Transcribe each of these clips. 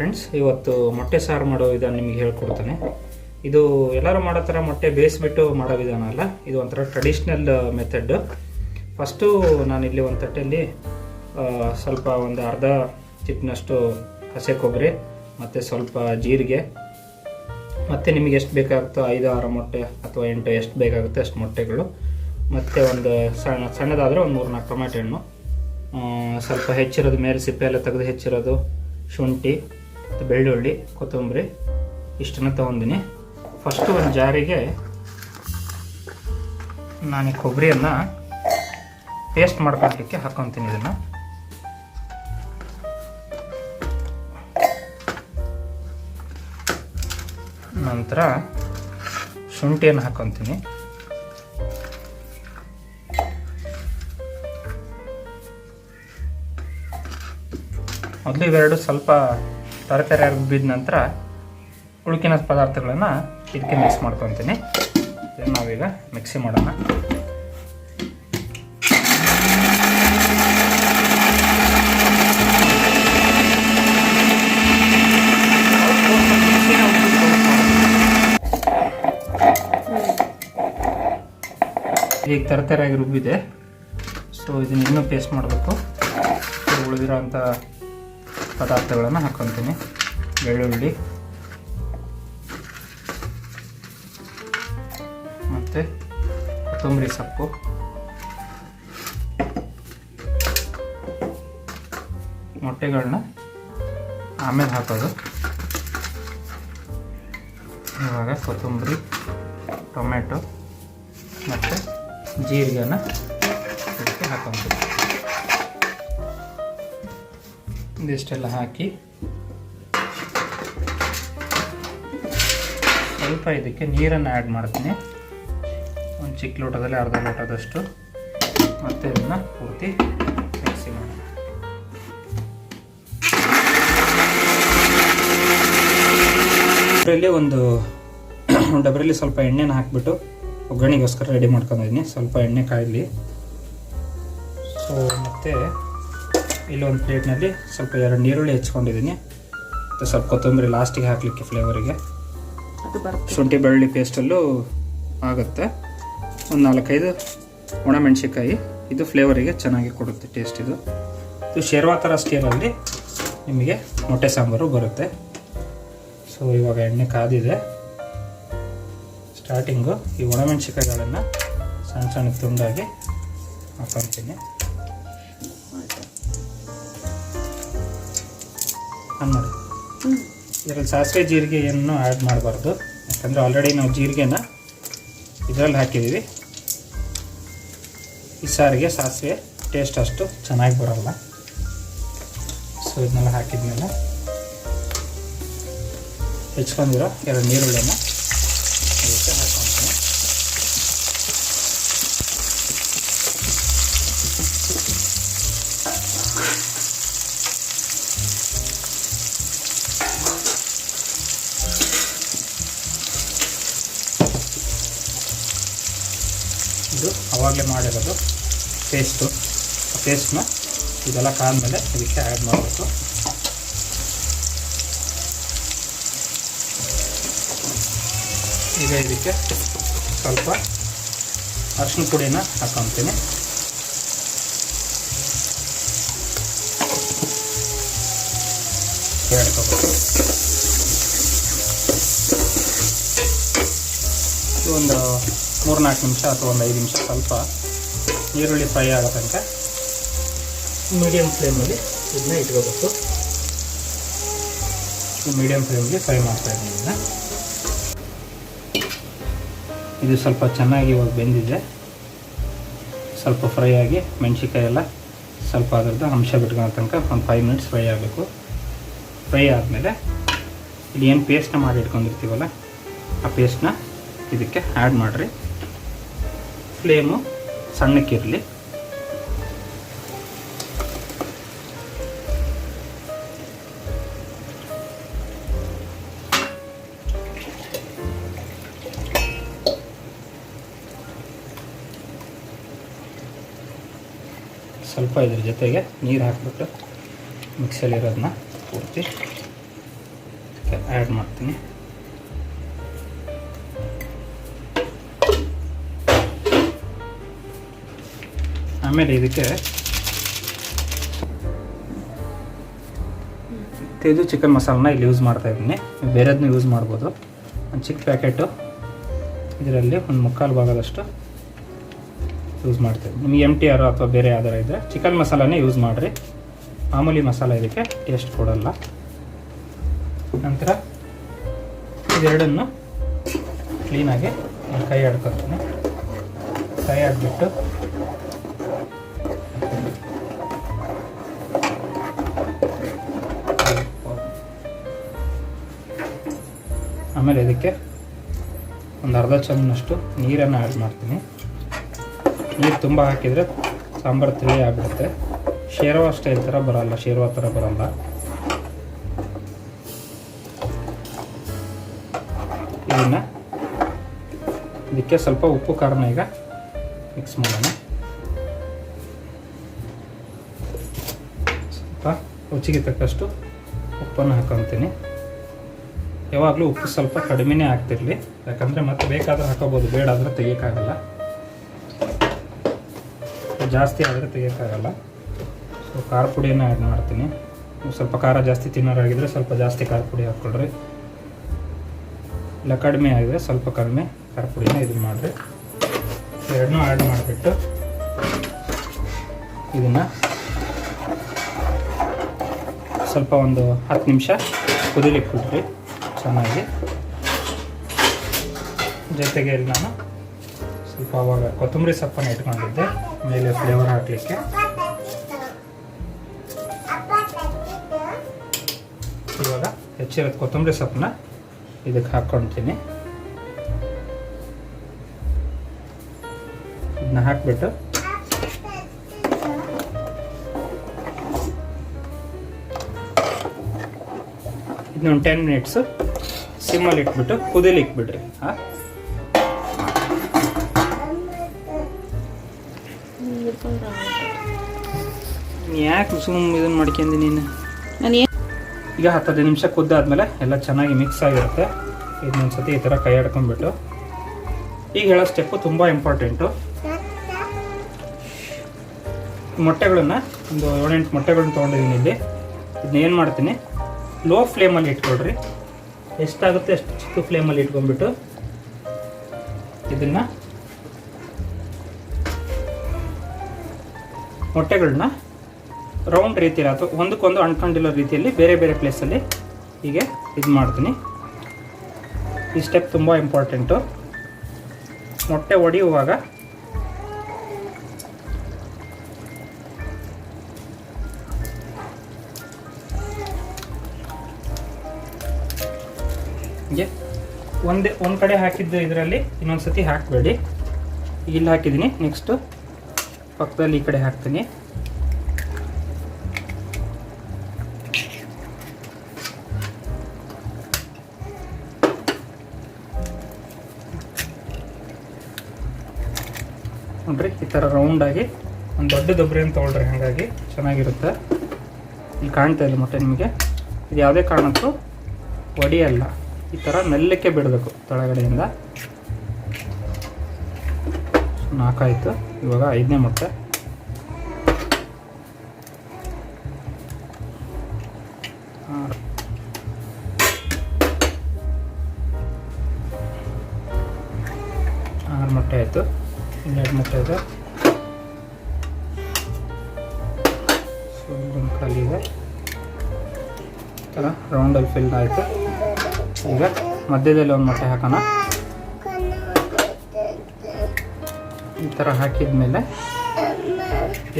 Friends ಇವತ್ತು ಮೊಟ್ಟೆ ಸಾರು ಮಾಡೋ ವಿಧಾನ ನಿಮಗೆ ಹೇಳ್ಕೊಡ್ತಾನೆ. ಇದು ಎಲ್ಲರೂ ಮಾಡೋ ಥರ ಮೊಟ್ಟೆ ಬೇಯಿಸ್ಬಿಟ್ಟು ಮಾಡೋ ವಿಧಾನ ಅಲ್ಲ. ಇದು ಒಂಥರ ಟ್ರೆಡಿಷ್ನಲ್ ಮೆಥಡ್ ಫಸ್ಟು ನಾನಿಲ್ಲಿ ಒಂದು ತಟ್ಟೆಯಲ್ಲಿ ಸ್ವಲ್ಪ ಒಂದು ಅರ್ಧ ಚಿಪ್ನಷ್ಟು ಹಸೆ ಕೊಬ್ಬರಿ, ಮತ್ತು ಸ್ವಲ್ಪ ಜೀರಿಗೆ, ಮತ್ತು ನಿಮಗೆ ಎಷ್ಟು ಬೇಕಾಗುತ್ತೋ ಐದು, ಆರು ಮೊಟ್ಟೆ ಅಥವಾ ಎಂಟು ಎಷ್ಟು ಬೇಕಾಗುತ್ತೆ ಅಷ್ಟು ಮೊಟ್ಟೆಗಳು, ಮತ್ತು ಒಂದು ಸಣ್ಣ, ಸಣ್ಣದಾದರೆ ಒಂದು ಮೂರು ನಾಲ್ಕು ಟೊಮೆಟೊ ಹಣ್ಣು ಸ್ವಲ್ಪ ಹೆಚ್ಚಿರೋದು, ಮೇಲೆ ಸಿಪ್ಪೆ ಎಲ್ಲ ತೆಗೆದು ಹೆಚ್ಚಿರೋದು, ಶುಂಠಿ ಬೆಳ್ಳುಳ್ಳಿ, ಕೊತ್ತಂಬರಿ, ಇಷ್ಟನ್ನು ತೊಗೊಂಡಿನಿ. ಫಸ್ಟು ಒಂದು ಜಾರಿಗೆ ನಾನು ಈ ಕೊಬ್ಬರಿಯನ್ನು ಪೇಸ್ಟ್ ಮಾಡ್ಕೊಳ್ಲಿಕ್ಕೆ ಹಾಕ್ಕೊತೀನಿ ಇದನ್ನು. ನಂತರ ಶುಂಠಿಯನ್ನು ಹಾಕ್ಕೊತೀನಿ ಮೊದಲು ಇವೆರಡು ಸ್ವಲ್ಪ ತರಕಾರಿ ರುಬ್ಬಿದ ನಂತರ ಉಳುಕಿನ ಪದಾರ್ಥಗಳನ್ನು ಇದಕ್ಕೆ ಮಿಕ್ಸ್ ಮಾಡ್ಕೊತೀನಿ. ನಾವೀಗ ಮಿಕ್ಸಿ ಮಾಡೋಣ. ಈಗ ತರತರಾಗಿ ರುಬ್ಬಿದೆ. ಸೊ ಇದನ್ನ ಇನ್ನೂ ಪೇಸ್ಟ್ ಮಾಡಬೇಕು. ಉಳಿದಿರೋಂಥ ಪದಾರ್ಥಗಳನ್ನು ಹಾಕ್ಕೊತೀನಿ ಬೆಳ್ಳುಳ್ಳಿ. ಮತ್ತು ಕೊತ್ತಂಬರಿ ಸೊಪ್ಪು. ಮೊಟ್ಟೆಗಳನ್ನ ಆಮೇಲೆ ಹಾಕೋದು. ಇವಾಗ ಕೊತ್ತಂಬರಿ ಟೊಮೆಟೊ ಮತ್ತು ಜೀರಿಗೆನ ಇದಕ್ಕೆ ಹಾಕೊಂತೀವಿ ಇದಿಷ್ಟೆಲ್ಲ ಹಾಕಿ ಸ್ವಲ್ಪ ಇದಕ್ಕೆ ನೀರನ್ನು ಆ್ಯಡ್ ಮಾಡ್ತೀನಿ. ಒಂದು ಚಿಕ್ಕ ಲೋಟದಲ್ಲಿ ಅರ್ಧ ಲೋಟದಷ್ಟು ಮತ್ತೆ ಇದನ್ನು ಪೂರ್ತಿ ಇದರಲ್ಲಿ ಒಂದು ಡಬ್ರಲ್ಲಿ ಸ್ವಲ್ಪ ಎಣ್ಣೆನ ಹಾಕಿಬಿಟ್ಟು ಒಗ್ಗರಣೆಗೋಸ್ಕರ ರೆಡಿ ಮಾಡ್ಕೊಂಡಿದ್ದೀನಿ. ಸ್ವಲ್ಪ ಎಣ್ಣೆ ಕಾಯಲಿ. ಸೊ ಮತ್ತು ಇಲ್ಲೊಂದು ಪ್ಲೇಟ್ನಲ್ಲಿ ಸ್ವಲ್ಪ ಎರಡು ನೀರುಳ್ಳಿ ಹೆಚ್ಕೊಂಡಿದ್ದೀನಿ ಮತ್ತು ಸ್ವಲ್ಪ ಕೊತ್ತಂಬರಿ ಲಾಸ್ಟಿಗೆ ಹಾಕಲಿಕ್ಕೆ ಫ್ಲೇವರಿಗೆ ಶುಂಠಿ ಬೆಳ್ಳುಳ್ಳಿ ಪೇಸ್ಟಲ್ಲೂ ಆಗುತ್ತೆ. ಒಂದು ನಾಲ್ಕೈದು ಒಣಮೆಣಸಿಕಾಯಿ ಇದು ಫ್ಲೇವರಿಗೆ ಚೆನ್ನಾಗಿ ಕೊಡುತ್ತೆ ಟೇಸ್ಟ್ ಇದು. ಇದು ಶೇರ್ವಾ ಥರ ಸ್ಟೀಲಲ್ಲಿ ನಿಮಗೆ ಮೊಟ್ಟೆ ಸಾಂಬಾರು ಬರುತ್ತೆ. ಸೊ ಇವಾಗ ಎಣ್ಣೆ ಕಾದಿದೆ. ಸ್ಟಾರ್ಟಿಂಗು ಈ ಒಣಮೆಣಸಿಕಾಯಿಗಳನ್ನು ಸಣ್ಣ ಸಣ್ಣ ತುಂಡಾಗಿ ಹಾಕೊತೀನಿ. ಆನ್ ಮಾಡಿ ಇದರಲ್ಲಿ ಸಾಸಿವೆ ಜೀರಿಗೆ ಏನೂ ಆ್ಯಡ್ ಮಾಡಬಾರ್ದು. ಯಾಕಂದರೆ ಆಲ್ರೆಡಿ ನಾವು ಜೀರಿಗೆನ ಇದರಲ್ಲಿ ಹಾಕಿದ್ದೀವಿ ಈ ಸಾರಿಗೆ ಸಾಸಿವೆ ಟೇಸ್ಟ್ ಅಷ್ಟು ಚೆನ್ನಾಗಿ ಬರೋಲ್ಲ. ಸೊ ಇದನ್ನೆಲ್ಲ ಹಾಕಿದ್ಮೇಲೆ ಹೆಚ್ಕೊಂಡಿರೋ ಎರಡು ನೀರುಳ್ಳಿನ ಇದು ಅವಾಗಲೇ ಮಾಡಿರೋದು ಪೇಸ್ಟು ಪೇಸ್ಟ್ನ ಇದೆಲ್ಲ ಕಾದ್ಮೇಲೆ ಇದಕ್ಕೆ ಆ್ಯಡ್ ಮಾಡಬೇಕು. ಈಗ ಇದಕ್ಕೆ ಸ್ವಲ್ಪ ಅರಿಶಿನ ಪುಡಿನ ಹಾಕೊತೀನಿ. ಹೇಳ್ಕೋಬೇಕು ಒಂದು ಮೂರು ನಾಲ್ಕು ನಿಮಿಷ ಅಥವಾ ಒಂದು ಐದು ನಿಮಿಷ ಸ್ವಲ್ಪ ಈರುಳ್ಳಿ ಫ್ರೈ ಆಗೋ ತನಕ ಮೀಡಿಯಮ್ ಫ್ಲೇಮಲ್ಲಿ ಇದನ್ನ ಇಟ್ಕೋಬೇಕು. ಮೀಡಿಯಂ ಫ್ಲೇಮ್ಗೆ ಫ್ರೈ ಮಾಡ್ತಾ ಇದ್ದೀನಿ ಇದನ್ನ. ಇದು ಸ್ವಲ್ಪ ಚೆನ್ನಾಗಿ ಇವಾಗ ಬೆಂದಿದೆ. ಸ್ವಲ್ಪ ಫ್ರೈ ಆಗಿ ಮೆಣಸಿಕಾಯಿ ಎಲ್ಲ ಸ್ವಲ್ಪ ಅದರದ್ದು ಅಂಶ ಬಿಟ್ಕೊಳ್ಳೋ ತನಕ ಒಂದು ಫೈವ್ ಮಿನಿಟ್ಸ್ ಫ್ರೈ ಆಗಬೇಕು. ಫ್ರೈ ಆದಮೇಲೆ ಇಲ್ಲಿ ಏನು ಪೇಸ್ಟ್ನ ಮಾಡಿ ಇಟ್ಕೊಂಡಿರ್ತೀವಲ್ಲ, ಆ ಪೇಸ್ಟ್ನ ಇದಕ್ಕೆ ಆ್ಯಡ್ ಮಾಡಿರಿ. ಫ್ಲೇಮು ಸಣ್ಣಕ್ಕಿರಲಿ ಸ್ವಲ್ಪ ಇದ್ರ ಜೊತೆಗೆ ನೀರು ಹಾಕಿಬಿಟ್ಟು ಮಿಕ್ಸಲ್ಲಿರೋದನ್ನ ಪೂರ್ತಿ. ಆ್ಯಡ್ ಮಾಡ್ತೀನಿ. ಆಮೇಲೆ ಇದಕ್ಕೆ ಇದು ಚಿಕನ್ ಮಸಾಲನ ಇಲ್ಲಿ ಯೂಸ್ ಮಾಡ್ತಾ ಇದ್ದೀನಿ. ಬೇರೆದನ್ನ ಯೂಸ್ ಮಾಡ್ಬೋದು. ಒಂದು ಚಿಕ್ಕ ಪ್ಯಾಕೆಟು ಇದರಲ್ಲಿ ಒಂದು ಮುಕ್ಕಾಲು ಭಾಗದಷ್ಟು ಯೂಸ್ ಮಾಡ್ತೀವಿ ನಿಮಗೆ ಎಂ ಟಿ ಆರ್ ಅಥವಾ ಬೇರೆ ಯಾವ್ದಾರ ಇದ್ದರೆ ಚಿಕನ್ ಮಸಾಲನೇ ಯೂಸ್ ಮಾಡಿರಿ. ಮಾಮೂಲಿ ಮಸಾಲ ಇದಕ್ಕೆ ಟೇಸ್ಟ್ ಕೊಡಲ್ಲ. ನಂತರ ಇದೆರಡನ್ನು ಕ್ಲೀನಾಗಿ ಕೈ ಆಡ್ಕೊತೀನಿ. ಕೈ ಆಡ್ಬಿಟ್ಟು ಆಮೇಲೆ ಇದಕ್ಕೆ ಒಂದು ಅರ್ಧ ಚಮಚನಷ್ಟು ನೀರನ್ನು ಆ್ಯಡ್ ಮಾಡ್ತೀನಿ. ನೀರು ತುಂಬ ಹಾಕಿದರೆ ಸಾಂಬಾರು ತಿಳಿ ಆಗಿಬಿಡುತ್ತೆ. ಶೇರ್ವಾ ಸ್ಟೈಲ್ ಥರ ಬರೋಲ್ಲ ಶೇರ್ವ ಥರ ಬರಲ್ಲ. ಇದನ್ನು ಇದಕ್ಕೆ ಸ್ವಲ್ಪ ಉಪ್ಪು, ಖಾರನ ಈಗ ಮಿಕ್ಸ್ ಮಾಡೋಣ. ಸ್ವಲ್ಪ ರುಚಿಗೆ ತಕ್ಕಷ್ಟು ಉಪ್ಪನ್ನು ಹಾಕೊತೀನಿ. ಯಾವಾಗಲೂ ಉಪ್ಪು ಸ್ವಲ್ಪ ಕಡಿಮೆನೇ ಆಗ್ತಿರಲಿ. ಯಾಕಂದರೆ ಮತ್ತೆ ಬೇಕಾದ್ರೆ ಹಾಕೋಬೋದು, ಬೇಡ ಆದರೆ ತೆಗಿಯೋಕ್ಕಾಗಲ್ಲ. ಜಾಸ್ತಿ ಆದರೆ ತೆಗಿಯೋಕ್ಕಾಗಲ್ಲ. ಸೊ ಖಾರ ಪುಡಿಯನ್ನು ಆ್ಯಡ್ ಮಾಡ್ತೀನಿ. ಸ್ವಲ್ಪ ಖಾರ ಜಾಸ್ತಿ ತಿನ್ನೋರಾಗಿದ್ದರೆ ಸ್ವಲ್ಪ ಜಾಸ್ತಿ ಖಾರ ಪುಡಿ ಹಾಕ್ಕೊಳ್ರಿ. ಇಲ್ಲ, ಕಡಿಮೆ ಆಗಿದೆ, ಸ್ವಲ್ಪ ಕಡಿಮೆ ಖಾರ ಪುಡಿನ ಇದು ಮಾಡಿರಿ. ಎರಡನ್ನೂ ಆ್ಯಡ್ ಮಾಡಿಬಿಟ್ಟು ಇದನ್ನು ಸ್ವಲ್ಪ ಒಂದು ಹತ್ತು ನಿಮಿಷ ಕುದಿಲಿಕ್ಕೆ ಬಿಡ್ರಿ ಚೆನ್ನಾಗಿ. ಜೊತೆಗೆ ಇಲ್ಲಿ ನಾನು ಸ್ವಲ್ಪ ಅವಾಗ ಕೊತ್ತಂಬರಿ ಸೊಪ್ಪನ್ನು ಇಟ್ಕೊಂಡಿದ್ದೆ. ಮೇಲೆ ಫ್ಲೇವರ್ ಹಾಕಲಿಕ್ಕೆ. ಇವಾಗ ಹೆಚ್ಚಿರೋದು ಕೊತ್ತಂಬರಿ ಸೊಪ್ಪನ್ನ ಇದಕ್ಕೆ ಹಾಕ್ಕೊಳ್ತೀನಿ. ಇದನ್ನ ಹಾಕ್ಬಿಟ್ಟು ಇದನ್ನೊಂದು ಟೆನ್ ಮಿನಿಟ್ಸು ಸಿಮ್ಮಲ್ಲಿ ಇಟ್ಬಿಟ್ಟು ಕುದಿಲಿ ಇಕ್ಬಿಡ್ರಿ ಹಾಂ? ಯಾಕೆ ಸುಮ್ ಇದನ್ನ ಮಾಡ್ಕೊಂಡಿ ನೀನು? ಈಗ ಹತ್ತೈದು ನಿಮಿಷ ಕುದ್ದಾದ್ಮೇಲೆ ಎಲ್ಲ ಚೆನ್ನಾಗಿ ಮಿಕ್ಸ್ ಆಗಿರುತ್ತೆ. ಇದನ್ನೊಂದು ಸತಿ ಈ ಥರ ಕೈ ಆಡ್ಕೊಂಡ್ಬಿಟ್ಟು. ಈಗ ಹೇಳೋ ಸ್ಟೆಪ್ಪು ತುಂಬ ಇಂಪಾರ್ಟೆಂಟು ಮೊಟ್ಟೆಗಳನ್ನ ಒಂದು ಏಳೆಂಟು ಮೊಟ್ಟೆಗಳನ್ನ ತೊಗೊಂಡಿದ್ದೀನಿ ಇಲ್ಲಿ. ಇದನ್ನ ಏನು ಮಾಡ್ತೀನಿ? ಲೋ ಫ್ಲೇಮಲ್ಲಿ ಇಟ್ಕೊಳ್ರಿ. ಎಷ್ಟಾಗುತ್ತೆ ಅಷ್ಟು ಚಿಕ್ಕ ಫ್ಲೇಮಲ್ಲಿ ಇಟ್ಕೊಂಡ್ಬಿಟ್ಟು ಇದನ್ನು ಮೊಟ್ಟೆಗಳನ್ನ ರೌಂಡ್ ರೀತಿಯಲ್ಲಿ ಅಥವಾ ಒಂದಕ್ಕೊಂದು ಅಂಟ್ಕೊಂಡಿರೋ ರೀತಿಯಲ್ಲಿ ಬೇರೆ ಬೇರೆ ಪ್ಲೇಸಲ್ಲಿ ಹೀಗೆ ಇದು ಮಾಡ್ತೀನಿ. ಈ ಸ್ಟೆಪ್ ತುಂಬ ಇಂಪಾರ್ಟೆಂಟು ಮೊಟ್ಟೆ ಒಡೆಯುವಾಗ ಹೀಗೆ ಒಂದೇ, ಒಂದು ಕಡೆ ಹಾಕಿದ್ದು ಇದರಲ್ಲಿ ಇನ್ನೊಂದು ಸತಿ ಹಾಕಬೇಡಿ. ಇಲ್ಲಿ ಹಾಕಿದ್ದೀನಿ ನೆಕ್ಸ್ಟು ಪಕ್ಕದಲ್ಲಿ ಈ ಕಡೆ ಹಾಕ್ತೀನಿ. ನೋಡ್ರಿ, ಈ ಥರ ರೌಂಡಾಗಿ ಒಂದು ದೊಡ್ಡ ದೊಬ್ಬರಿಯನ್ನು ತೊಗೊಳ್ರಿ, ಹಾಗಾಗಿ ಚೆನ್ನಾಗಿರುತ್ತೆ. ಇಲ್ಲಿ ಕಾಣ್ತಾ ಇಲ್ಲ ಮೊಟ್ಟೆ ನಿಮಗೆ. ಇದು ಯಾವುದೇ ಕಾರಣಕ್ಕೂ ಒಡಿಯಲ್ಲ. ಈ ಥರ ಮೆಲ್ಲಕ್ಕೆ ಬಿಡಬೇಕು ತಳಗಡೆಯಿಂದ. ನಾಲ್ಕಾಯಿತು. ಇವಾಗ ಐದನೇ ಮೊಟ್ಟೆ. ಆರು ಮೊಟ್ಟೆ ಆಯಿತು. ಇನ್ನೆರಡು ಮೊಟ್ಟೆ ಇದೆ. ಸೊ ಖಾಲಿ ಇದೆ. ಥರ ರೌಂಡಲ್ಲಿ ಫಿಲ್ ಆಯಿತು. ಈಗ ಮಧ್ಯದಲ್ಲಿ ಒಂದು ಮೊಟ್ಟೆ ಹಾಕೋಣ. ಈ ಥರ ಹಾಕಿದ ಮೇಲೆ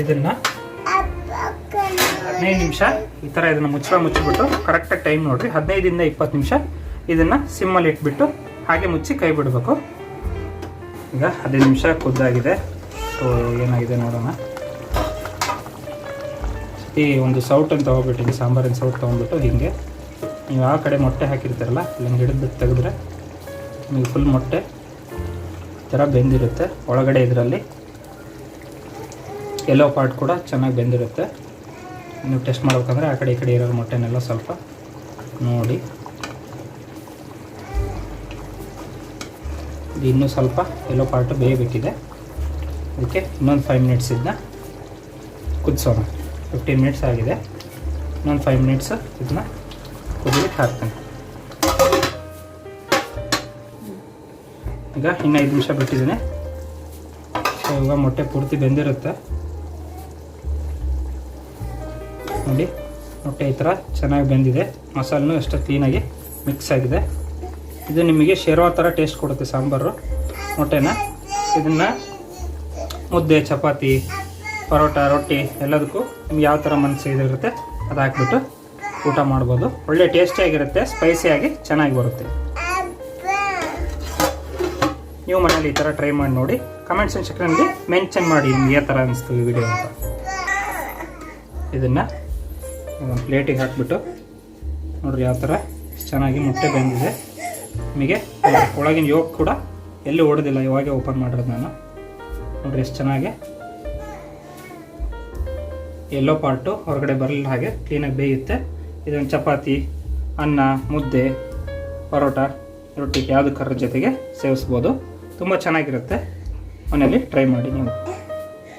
ಇದನ್ನು ಹದಿನೈದು ನಿಮಿಷ ಈ ಥರ ಇದನ್ನು ಮುಚ್ಚಳ ಮುಚ್ಚಿಬಿಟ್ಟು ಕರೆಕ್ಟಾಗಿ ಟೈಮ್ ನೋಡಿರಿ. ಹದಿನೈದರಿಂದ ಇಪ್ಪತ್ತು ನಿಮಿಷ ಇದನ್ನು ಸಿಮ್ಮಲ್ಲಿ ಇಟ್ಬಿಟ್ಟು ಹಾಗೆ ಮುಚ್ಚಿ ಕೈ ಬಿಡಬೇಕು. ಈಗ ಹದಿನೈದು ನಿಮಿಷ ಕುದ್ದಾಗಿದೆ ಸೊ ಏನಾಗಿದೆ ನೋಡೋಣ. ಈ ಒಂದು ಸೌಟನ್ನು ತೊಗೊಬಿಟ್ಟಿನಿ ಸಾಂಬಾರಿನ ಸೌಟ್ ತೊಗೊಂಡ್ಬಿಟ್ಟು ಹೀಗೆ ನೀವು ಆ ಕಡೆ ಮೊಟ್ಟೆ ಹಾಕಿರ್ತೀರಲ್ಲ, ಅಲ್ಲಿಂದ ಹಿಡಿದು ತೆಗೆದ್ರೆ ನಿಮಗೆ ಫುಲ್ ಮೊಟ್ಟೆ ಥರ ಬೆಂದಿರುತ್ತೆ. ಒಳಗಡೆ ಇದರಲ್ಲಿ ಎಲ್ಲೋ ಪಾರ್ಟ್ ಕೂಡ ಚೆನ್ನಾಗಿ ಬೆಂದಿರುತ್ತೆ. ನೀವು ಟೆಸ್ಟ್ ಮಾಡ್ಬೇಕಂದ್ರೆ ಆ ಕಡೆ ಈ ಕಡೆ ಇರೋ ಮೊಟ್ಟೆನೆಲ್ಲ ಸ್ವಲ್ಪ ನೋಡಿ. ಇನ್ನೂ ಸ್ವಲ್ಪ ಎಲ್ಲೋ ಪಾರ್ಟು ಬೇಯಬೇಕಿದೆ ಅದಕ್ಕೆ ಇನ್ನೊಂದು ಫೈವ್ ಮಿನಿಟ್ಸ್ ಇದನ್ನ ಕುದಿಸೋಣ. ಫಿಫ್ಟೀನ್ ಮಿನಿಟ್ಸ್ ಆಗಿದೆ. ಇನ್ನೊಂದು ಫೈವ್ ಮಿನಿಟ್ಸ್ ಇದನ್ನ ಕುದಿಲಿಕ್ಕೆ ಹಾಕ್ತೀನಿ ಈಗ ಇನ್ನು ಐದು ನಿಮಿಷ ಬಿಟ್ಟಿದ್ದೀನಿ. ಸೊ ಇವಾಗ ಮೊಟ್ಟೆ ಪೂರ್ತಿ ಬೆಂದಿರುತ್ತೆ. ನೋಡಿ, ಮೊಟ್ಟೆ ಈ ಥರ ಚೆನ್ನಾಗಿ ಬೆಂದಿದೆ. ಮಸಾಲನೂ ಎಷ್ಟು ಕ್ಲೀನಾಗಿ ಮಿಕ್ಸ್ ಆಗಿದೆ. ಇದು ನಿಮಗೆ ಶೇರ್ವಾ ಥರ ಟೇಸ್ಟ್ ಕೊಡುತ್ತೆ ಸಾಂಬಾರು, ಮೊಟ್ಟೆನ. ಇದನ್ನು ಮುದ್ದೆ, ಚಪಾತಿ, ಪರೋಟ, ರೊಟ್ಟಿ ಎಲ್ಲದಕ್ಕೂ ನಿಮ್ಗೆ ಯಾವ ಥರ ಮನಸ್ಸು ಇದಿರುತ್ತೆ ಅದು ಹಾಕ್ಬಿಟ್ಟು ಊಟ ಮಾಡ್ಬೋದು. ಒಳ್ಳೆ ಟೇಸ್ಟಿಯಾಗಿರುತ್ತೆ ಸ್ಪೈಸಿಯಾಗಿ ಚೆನ್ನಾಗಿ ಬರುತ್ತೆ. ನೀವು ಮನೇಲಿ ಈ ಥರ ಟ್ರೈ ಮಾಡಿ ನೋಡಿ. ಕಮೆಂಟ್ ಸೆಕ್ಷನಲ್ಲಿ ಮೆನ್ಷನ್ ಮಾಡಿ ನಿಮ್ಗೆ ಯಾವ ಥರ ಅನಿಸ್ತು ಈ ವಿಡಿಯೋ ಅಂತ. ಇದನ್ನು ಒಂದು ಪ್ಲೇಟಿಗೆ ಹಾಕ್ಬಿಟ್ಟು ನೋಡ್ರಿ ಯಾವ ಥರ ಚೆನ್ನಾಗಿ ಮೊಟ್ಟೆ ಬೆಂದಿದೆ. ನಿಮಗೆ ಒಳಗಿನ ಯೋಗ ಕೂಡ ಎಲ್ಲೂ ಓಡೋದಿಲ್ಲ, ಇವಾಗೆ ಓಪನ್ ಮಾಡಿರೋದು ನಾನು. ನೋಡ್ರಿ ಎಷ್ಟು ಚೆನ್ನಾಗಿ. ಎಲ್ಲೋ ಪಾರ್ಟು ಹೊರಗಡೆ ಬರಲಿಲ್ಲ ಹಾಗೆ ಕ್ಲೀನಾಗಿ ಬೇಯುತ್ತೆ. ಇದನ್ನು ಚಪಾತಿ, ಅನ್ನ, ಮುದ್ದೆ, ಪರೋಟ, ರೊಟ್ಟಿ, ಯಾವುದು ಕರ್ರ ಜೊತೆಗೆ ಸೇವಿಸ್ಬೋದು. ತುಂಬ ಚೆನ್ನಾಗಿರುತ್ತೆ. ಮನೆಯಲ್ಲಿ ಟ್ರೈ ಮಾಡಿ ನೀವು.